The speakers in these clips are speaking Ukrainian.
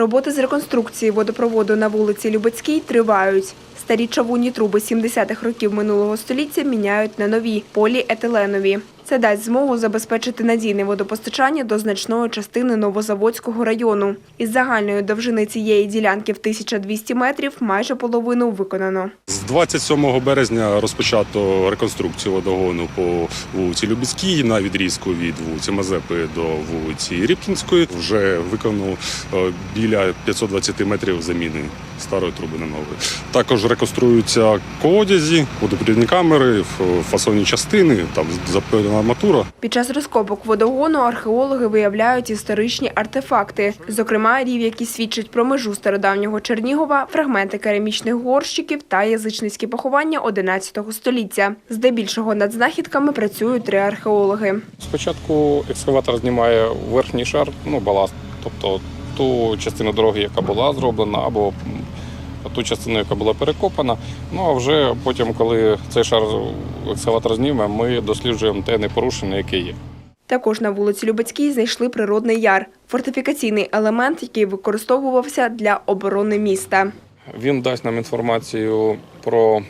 Роботи з реконструкції водопроводу на вулиці Любецькій тривають. Старі чавунні труби 70-х років минулого століття міняють на нові поліетиленові. Це дасть змогу забезпечити надійне водопостачання до значної частини Новозаводського району. Із загальної довжини цієї ділянки в 1200 метрів майже половину виконано. З 27 березня розпочато реконструкцію водогону по вулиці Любіцькій на відрізку від вулиці Мазепи до вулиці Рібкінської. Вже виконано е, біля 520 метрів заміни старої труби на нову. Також реконструюються колодязі, водопровідні камери, фасонні частини, там запевнена арматура. Під час розкопок водогону археологи виявляють історичні артефакти, зокрема рів, які свідчать про межу стародавнього Чернігова, фрагменти керамічних горщиків та язичницькі поховання 11 століття. Здебільшого над знахідками працюють три археологи. Спочатку екскаватор знімає верхній шар, ну баласт, тобто ту частину дороги, яка була зроблена, або ту частину, яка була перекопана. Ну а вже потім, коли цей шар екскаватор зніме, ми досліджуємо те непорушення, яке є. Також на вулиці Любецькій знайшли природний яр – фортифікаційний елемент, який використовувався для оборони міста. Він дасть нам інформацію про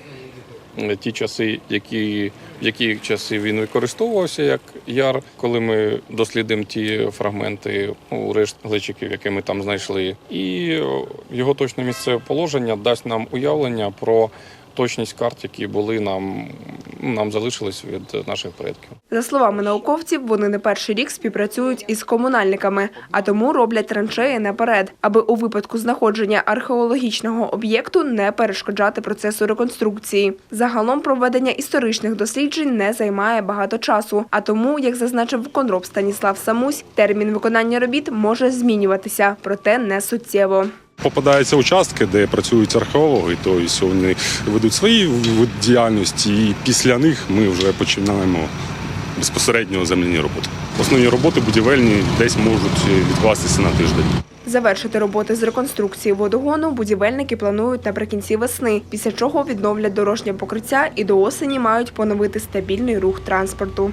ті часи, які, в які часи він використовувався як яр, коли ми дослідимо ті фрагменти ну, решт глечиків, які ми там знайшли. І його точне місцеве положення дасть нам уявлення про точність карт, які були нам, нам залишились від наших предків. За словами науковців, вони не перший рік співпрацюють із комунальниками, а тому роблять траншеї наперед, аби у випадку знаходження археологічного об'єкту не перешкоджати процесу реконструкції. Загалом проведення історичних досліджень не займає багато часу, а тому, як зазначив виконроб Станіслав Самусь, термін виконання робіт може змінюватися, проте не суттєво. Попадаються участки, де працюють археологи, тобто вони ведуть свої діяльності, і після них ми вже починаємо безпосередньо земляні роботи. Основні роботи будівельні десь можуть відкластися на тиждень. Завершити роботи з реконструкції водогону будівельники планують наприкінці весни, після чого відновлять дорожнє покриття і до осені мають поновити стабільний рух транспорту.